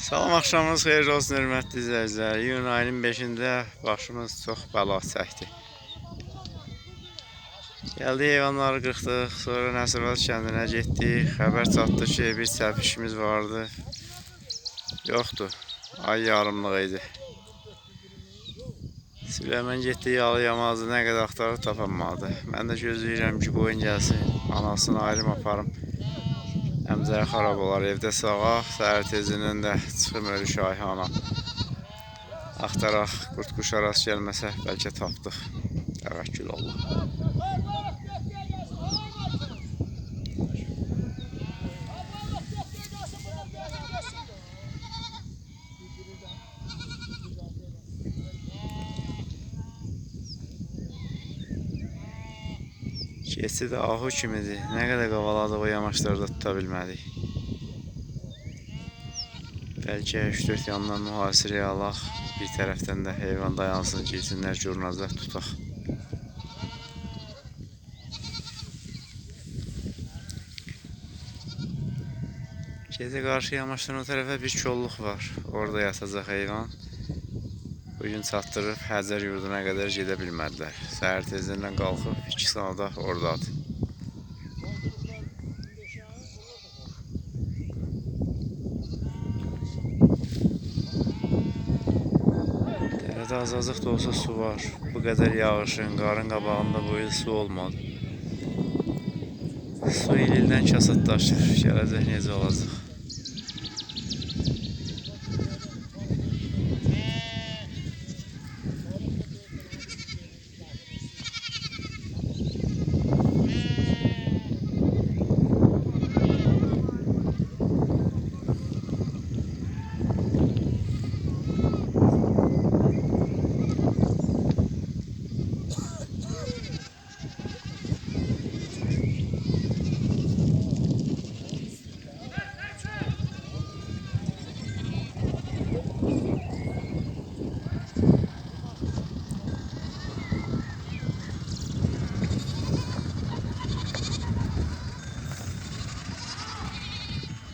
Salam axşamınız xeyir olsun hörmətli izləyicilər. İyun ayının 5-də başımız çox bəla çəkdi. Gəldik heyvanları qırxdıq, sonra Nəsirvat kəndinə getdik. Xəbər çatdı ki, bir səhv işimiz vardı. Yoxdur. Ay yarımlıq idi. Süleyman getdi yalı yamazı nə qədər axtarıb tapamadı. Mən də gözləyirəm ki, bu oyun gəlsin. Anasını ayrım aparım. Əmzəyə xarab olar, evdə sağaq, səhər tezindən də ölü şahihana. Axtaraq, qurt quşa rast gəlməsə bəlkə tapdıq. Təvəkkül Allah. Keçi də ahu kimidir. Nə qədər qavaladıq o yamaçlarda tuta bilmədik. Bəlkə 3-4 yandan mühasirəyə alaq. Bir tərəfdən də heyvan dayansın, girsinlər, jurnazda tutaq. Gecə qarşı yamaçdan o tərəfə bir kolluq var. Orada yatacaq heyvan. Bugün çatdırıb Həcər yurduna qədər gedə bilmədilər. Səhər tezdən qalxıb 2 saata oradadır. Dərədə azacıq da olsa su var. Bu qədər yağışın, qarın qabağında bu il su olmadı. Su il ildən kasad daşır. Gələcək necə olacaq?